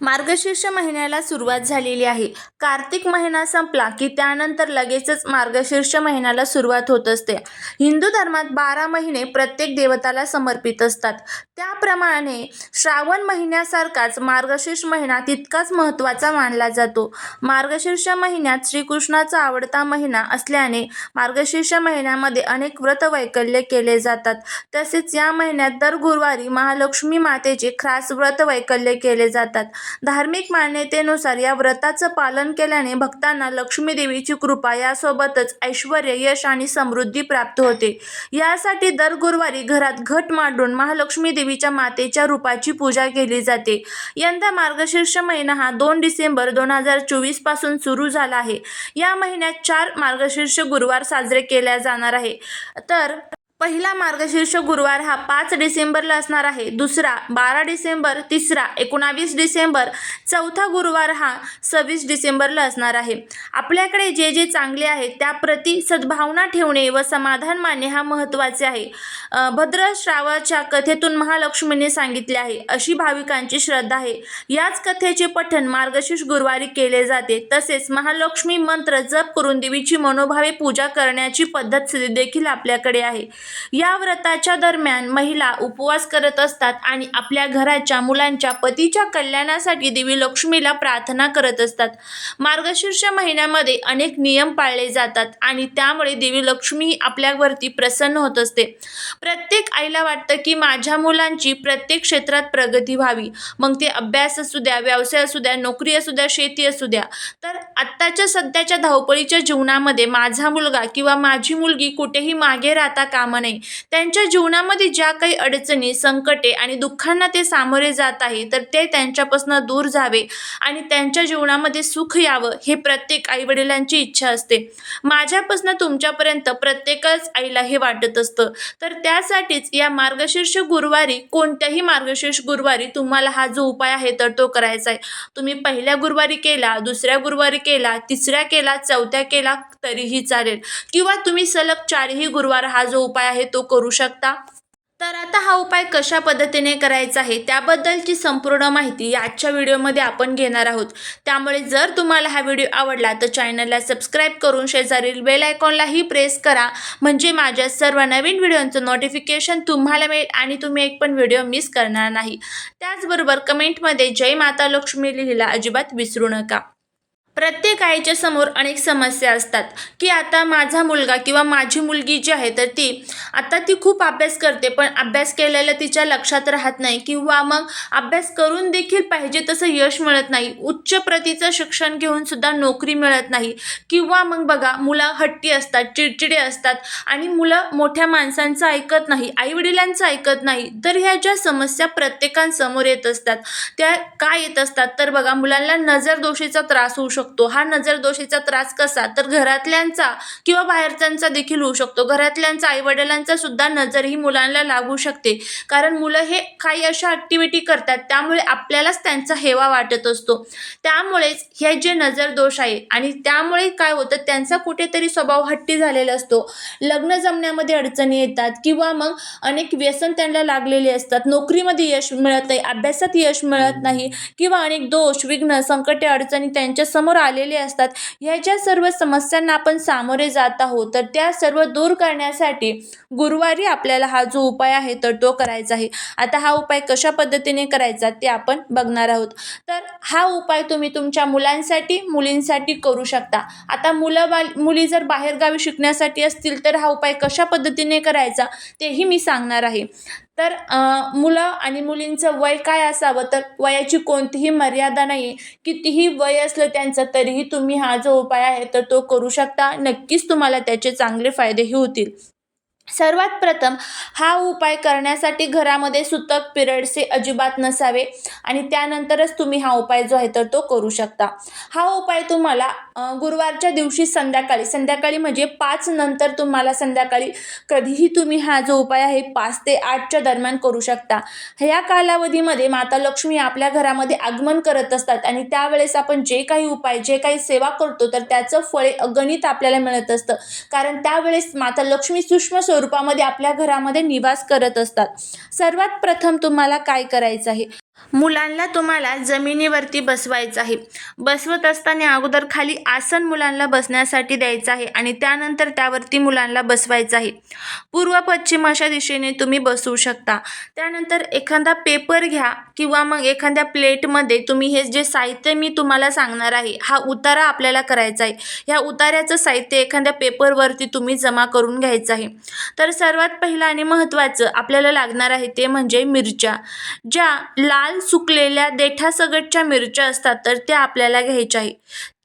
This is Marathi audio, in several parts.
मार्गशीर्ष महिन्याला सुरुवात झालेली आहे. कार्तिक महिना संपला की त्यानंतर लगेचच मार्गशीर्ष महिन्याला सुरुवात होत असते. हिंदू धर्मात बारा महिने प्रत्येक देवताला समर्पित असतात. त्याप्रमाणे श्रावण महिन्यासारखाच मार्गशीर्ष महिना तितकाच महत्त्वाचा मानला जातो. मार्गशीर्ष महिन्यात श्रीकृष्णाचा आवडता महिना असल्याने मार्गशीर्ष महिन्यामध्ये अनेक व्रत वैकल्य केले जातात. तसेच या महिन्यात दर गुरुवारी महालक्ष्मी मातेचे खास व्रत वैकल्य केले जातात. धार्मिक मान्यतेनुसार या व्रताचं पालन केल्याने भक्तांना लक्ष्मी देवीची कृपा यासोबतच ऐश्वर यश आणि समृद्धी प्राप्त होते. यासाठी दर गुरुवारी घरात घट मांडून महालक्ष्मी देवीच्या मातेच्या रूपाची पूजा केली जाते. यंदा मार्गशीर्ष महिना हा दोन डिसेंबर दोन हजार चोवीसपासून सुरू झाला आहे. या महिन्यात चार मार्गशीर्ष गुरुवार साजरे केल्या जाणार आहे. तर पहिला मार्गशीर्ष गुरुवार हा पाच डिसेंबरला असणार आहे. दुसरा बारा डिसेंबर. तिसरा एकोणावीस डिसेंबर. चौथा गुरुवार हा सव्वीस डिसेंबरला असणार आहे. आपल्याकडे जे जे चांगले आहे त्याप्रती सद्भावना ठेवणे व समाधान मानणे हा महत्त्वाचे आहे. भद्र श्रावाच्या कथेतून महालक्ष्मीने सांगितले आहे अशी भाविकांची श्रद्धा आहे. याच कथेचे पठण मार्गशीर्ष गुरुवारी केले जाते. तसेच महालक्ष्मी मंत्र जप करून देवीची मनोभावे पूजा करण्याची पद्धत देखील आपल्याकडे आहे. या व्रताच्या दरम्यान महिला उपवास करत असतात आणि आपल्या घराच्या मुलांच्या पतीच्या कल्याणासाठी देवी लक्ष्मीला प्रार्थना करत असतात. मार्गशीर्ष महिन्यामध्ये अनेक नियम पाळले जातात आणि त्यामुळे देवी लक्ष्मी ही आपल्यावरती प्रसन्न होत असते. प्रत्येक आईला वाटतं की माझ्या मुलांची प्रत्येक क्षेत्रात प्रगती व्हावी. मग ते अभ्यास असू द्या व्यवसाय असू द्या नोकरी असू द्या शेती असू द्या. तर आत्ताच्या सध्याच्या धावपळीच्या जीवनामध्ये माझा मुलगा किंवा माझी मुलगी कुठेही मागे राहता कामा नये. त्यांच्या जीवनामध्ये ज्या काही अडचणी संकटे आणि दुःखांना ते सामोरे जात आहे तर ते त्यांच्यापासून दूर जावे आणि त्यांच्या जीवनामध्ये सुख यावं हे प्रत्येक आईवडिलांची इच्छा असते. माझ्यापासून तुमच्यापर्यंत प्रत्येकच आईला हे वाटत असतं. तर त्यासाठीच या मार्गशीर्ष गुरुवारी कोणत्याही मार्गशीर्ष गुरुवारी तुम्हाला हा जो उपाय आहे तर तो करायचा आहे. तुम्ही पहिल्या गुरुवारी केला दुसऱ्या गुरुवारी केला तिसऱ्या केला चौथ्या केला तरीही चालेल. किंवा तुम्ही सलग चारही गुरुवार हा जो उपाय आहे तो करू शकता. तर आता हा उपाय कशा पद्धतीने करायचा आहे त्याबद्दलची संपूर्ण माहिती आजच्या व्हिडिओमध्ये आपण घेणार आहोत. त्यामुळे जर तुम्हाला हा व्हिडिओ आवडला तर चॅनलला सबस्क्राईब करून शेजारील बेल आयकॉनलाही प्रेस करा. म्हणजे माझ्या सर्व नवीन व्हिडिओंचं नोटिफिकेशन तुम्हाला मिळेल आणि तुम्ही एक पण व्हिडिओ मिस करणार नाही. त्याचबरोबर कमेंटमध्ये जय माता लक्ष्मी लिहिला अजिबात विसरू नका. प्रत्येक आईच्या समोर अनेक समस्या असतात की आता माझा मुलगा किंवा माझी मुलगी जी आहे तर ती आता ती खूप अभ्यास करते पण अभ्यास केलेलं तिच्या लक्षात राहत नाही किंवा मग अभ्यास करून देखील पाहिजे तसं यश मिळत नाही. उच्च प्रतीचं शिक्षण घेऊन सुद्धा नोकरी मिळत नाही. किंवा मग बघा मुलं हट्टी असतात चिडचिडे असतात आणि मुलं मोठ्या माणसांचं ऐकत नाही आईवडिलांचं ऐकत नाही तर ह्या ज्या समस्या प्रत्येकांसमोर येत असतात त्या काय येत असतात? तर बघा मुलांना नजर दोषीचा त्रास होऊ शकतो. हा नजर दोषीचा त्रास कसा? तर घरातल्यांचा किंवा बाहेरच्यांचा देखील होऊ शकतो. घरातल्यांचा आईवडिलांचा सुद्धा नजर ही मुलांना लागू शकते. कारण मुलं हे काही अशा ॲक्टिव्हिटी करतात त्यामुळे आपल्यालाच त्यांचा हेवा वाटत असतो. त्यामुळेच हे जे नजर दोष आहे आणि त्यामुळे काय होतं त्यांचा कुठेतरी स्वभाव हट्टी झालेला असतो. लग्न जमण्यामध्ये अडचणी येतात किंवा मग अनेक व्यसन त्यांना लागलेले असतात. नोकरीमध्ये यश मिळत नाही अभ्यासात यश मिळत नाही किंवा अनेक दोष विघ्न संकटे अडचणी समोर आलेले असतात. ह्याच्या सर्व समस्यांना आपण सामोरे जात आहोत. तर त्या सर्व दूर करण्यासाठी गुरुवारी आपल्याला हा जो उपाय आहे तर तो करायचा आहे. आता हा उपाय कशा पद्धतीने करायचा ते आपण बघणार आहोत. तर हा उपाय तुम्ही तुमच्या मुलांसाठी मुलींसाठी करू शकता. आता मुलं बाल मुली जर बाहेरगावी शिकण्यासाठी असतील तर हा उपाय कशा पद्धतीने करायचा तेही मी सांगणार आहे. तर मुलं आणि मुलींचं वय काय असावं? तर वयाची कोणतीही मर्यादा नाही. कितीही वय असलं त्यांचं तरीही तुम्ही हा जो उपाय आहे तर तो करू शकता. नक्कीच तुम्हाला त्याचे चांगले फायदेही होतील. सर्वात प्रथम हा उपाय करण्यासाठी घरामध्ये सुतक पिरियड्सचे अजिबात नसावे आणि त्यानंतरच तुम्ही हा उपाय जो आहे तर तो करू शकता. हा उपाय तुम्हाला गुरुवारच्या दिवशी संध्याकाळी संध्याकाळी म्हणजे पाच नंतर तुम्हाला संध्याकाळी कधीही तुम्ही हा जो उपाय आहे पाच ते आठच्या दरम्यान करू शकता. ह्या कालावधीमध्ये माता लक्ष्मी आपल्या घरामध्ये आगमन करत असतात आणि त्यावेळेस आपण जे काही उपाय जे काही सेवा करतो तर त्याचं फळे अगणित आपल्याला मिळत असतं. कारण त्यावेळेस माता लक्ष्मी सूक्ष्म स्वरूपामध्ये आपल्या घरामध्ये निवास करत असतात. सर्वात प्रथम तुम्हाला काय करायचं आहे? मुलांना तुम्हाला जमिनीवरती बसवायचं आहे. बसवत असताना अगोदर खाली आसन मुलांना बसण्यासाठी द्यायचं आहे आणि त्यानंतर त्यावरती मुलांना बसवायचं आहे. पूर्व पश्चिम अशा दिशेने तुम्ही बसवू शकता. त्यानंतर एखादा पेपर घ्या किंवा मग एखाद्या प्लेटमध्ये तुम्ही हे जे साहित्य मी तुम्हाला सांगणार आहे हा उतारा आपल्याला करायचा आहे. ह्या उतार्याचं साहित्य एखाद्या पेपरवरती तुम्ही जमा करून घ्यायचं आहे. तर सर्वात पहिलं आणि महत्त्वाचं आपल्याला लागणार आहे ते म्हणजे मिरच्या ज्या लाल लाल सुकलेल्या देठासगटच्या मिरच्या असतात तर त्या आपल्याला घ्यायच्या आहे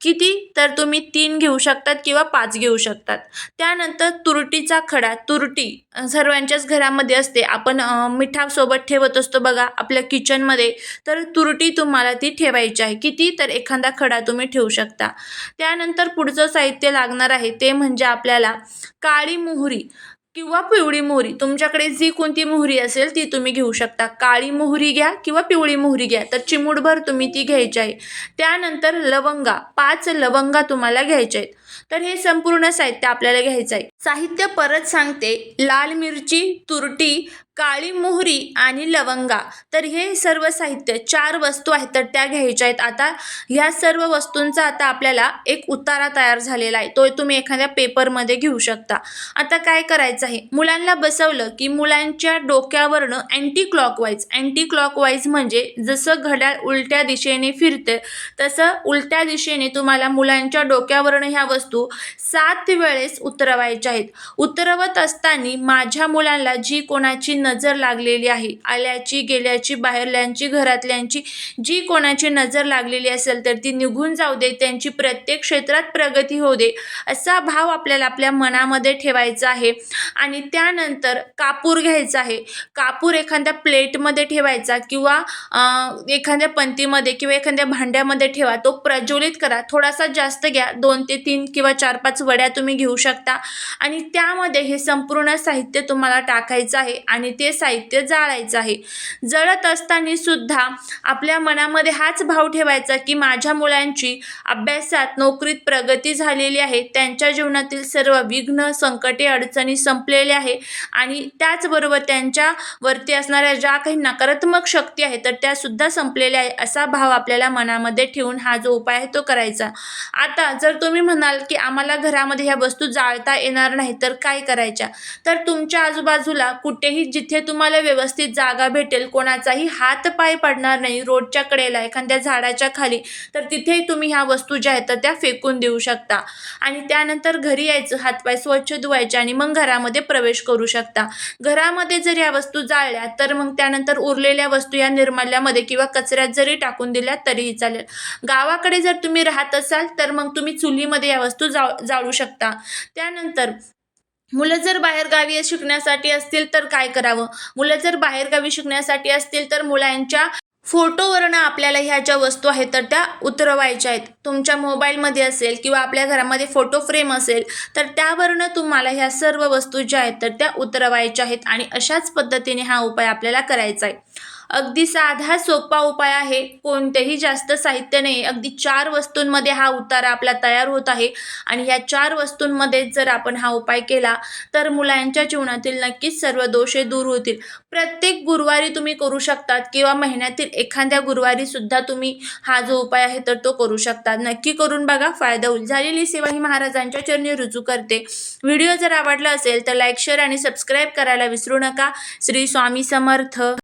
किती? तर तुम्ही तीन घेऊ शकतात किंवा पाच घेऊ शकतात. त्यानंतर तुरटीचा खडा तुरटी सर्वांच्याच घरामध्ये असते. आपण मिठासोबत ठेवत असतो बघा आपल्या किचनमध्ये. तर तुरटी तुम्हाला ती ठेवायची आहे किती? तर एखादा खडा तुम्ही ठेवू शकता. त्यानंतर पुढचं साहित्य लागणार आहे. ते म्हणजे आपल्याला काळी मोहरी. किंवा पिवळी मोहरी. तुमच्याकडे जी कोणती मोहरी असेल ती तुम्ही घेऊ शकता. काळी मोहरी घ्या किंवा पिवळी मोहरी घ्या. तर चिमूटभर तुम्ही ती घ्यायची आहे. त्यानंतर लवंगा. पाच लवंगा तुम्हाला घ्यायच्या आहेत. तर हे संपूर्ण साहित्य आपल्याला घ्यायचं आहे. साहित्य परत सांगते. लाल मिरची तुरटी काळी मोहरी आणि लवंगा. तर हे सर्व साहित्य चार वस्तू आहेत तर त्या घ्यायच्या आहेत. आता ह्या सर्व वस्तूंचा आता आपल्याला एक उतारा तयार झालेला आहे. तो तुम्ही एखाद्या पेपरमध्ये घेऊ शकता. आता काय करायचं आहे? मुलांना बसवलं की मुलांच्या डोक्यावरनं अँटी क्लॉकवाईज अँटी क्लॉकवाईज म्हणजे जसं घड्याळ उलट्या दिशेने फिरते तसं उलट्या दिशेने तुम्हाला मुलांच्या डोक्यावरनं ह्या वस्तू सात वेळेस उतरवायच्या आहेत. उतरवत असताना माझ्या मुलांना जी कोणाची नजर लागलेली आहे आल्याची गेल्याची बाहेरल्यांची घरातल्यांची जी कोणाची नजर लागलेली असेल तर ती निघून जाऊ दे त्यांची प्रत्येक क्षेत्रात प्रगती होऊ दे असा भाव आपल्याला आपल्या मनामध्ये ठेवायचा आहे. आणि त्यानंतर कापूर घ्यायचा आहे. कापूर एखाद्या प्लेटमध्ये ठेवायचा किंवा एखाद्या पंतीमध्ये किंवा एखाद्या भांड्यामध्ये ठेवा तो प्रज्वलित करा. थोडासा जास्त घ्या दोन ते तीन किंवा किंवा चार पाच वड्या तुम्ही घेऊ शकता. आणि त्यामध्ये हे संपूर्ण साहित्य तुम्हाला टाकायचं आहे आणि ते साहित्य जाळायचं आहे. जळत असताना सुद्धा आपल्या मनामध्ये हाच भाव ठेवायचा की माझ्या मुलांची अभ्यासात नोकरीत प्रगती झालेली आहे. त्यांच्या जीवनातील सर्व विघ्न संकटे अडचणी संपलेल्या आहे. आणि त्याचबरोबर त्यांच्यावरती असणाऱ्या ज्या काही नकारात्मक शक्ती आहे तर त्यासुद्धा संपलेल्या आहे असा भाव आपल्याला मनामध्ये ठेवून हा जो उपाय आहे तो करायचा. आता जर तुम्ही म्हणाल की आम्हाला घरामध्ये ह्या वस्तू जाळता येणार नाही तर काय करायच्या? तर तुमच्या आजूबाजूला कुठेही जिथे तुम्हाला व्यवस्थित जागा भेटेल कोणाचाही हात पाय पडणार नाही रोडच्या कडेला एखाद्या झाडाच्या खाली तर तिथेही तुम्ही ह्या वस्तू ज्या आहेत तर त्या फेकून देऊ शकता. आणि त्यानंतर घरी यायचं हातपाय स्वच्छ धुवायचे आणि मग घरामध्ये प्रवेश करू शकता. घरामध्ये जर या वस्तू जाळल्या तर मग त्यानंतर उरलेल्या वस्तू या निर्माल्यामध्ये किंवा कचऱ्यात जरी टाकून दिल्या तरीही चालेल. गावाकडे जर तुम्ही राहत असाल तर मग तुम्ही चुलीमध्ये या वस्तू जाळ जाळू शकता. त्यानंतर मुलं जर बाहेरगावी शिकण्यासाठी असतील तर काय करावं? मुलं जर बाहेरगावी शिकण्यासाठी असतील तर मुलांच्या फोटोवरनं आपल्याला ह्या ज्या वस्तू आहेत तर त्या उतरवायच्या आहेत. तुमच्या मोबाईलमध्ये असेल किंवा आपल्या घरामध्ये फोटो फ्रेम असेल तर त्यावरनं तुम्हाला ह्या सर्व वस्तू ज्या आहेत तर त्या उतरवायच्या आहेत आणि अशाच पद्धतीने हा उपाय आपल्याला करायचा आहे. अगदी साधा सोपा उपाय आहे. कोणतेही जास्त साहित्य नाही. अगदी चार वस्तूंमध्ये हा उतारा आपला तयार होत आहे. आणि ह्या चार वस्तूंमध्ये जर आपण हा उपाय केला तर मुलांच्या जीवनातील नक्कीच सर्व दोषे दूर होतील. प्रत्येक गुरुवारी तुम्ही करू शकतात किंवा महिन्यातील एखाद्या गुरुवारी सुद्धा तुम्ही हा जो उपाय आहे तर तो करू शकता नक्की करून बघा फायदा होईल. झालेली सेवा ही महाराजांच्या चरणी रुजू करते. व्हिडिओ जर आवडला असेल तर लाईक शेअर आणि सबस्क्राईब करायला विसरू नका. श्री स्वामी समर्थ.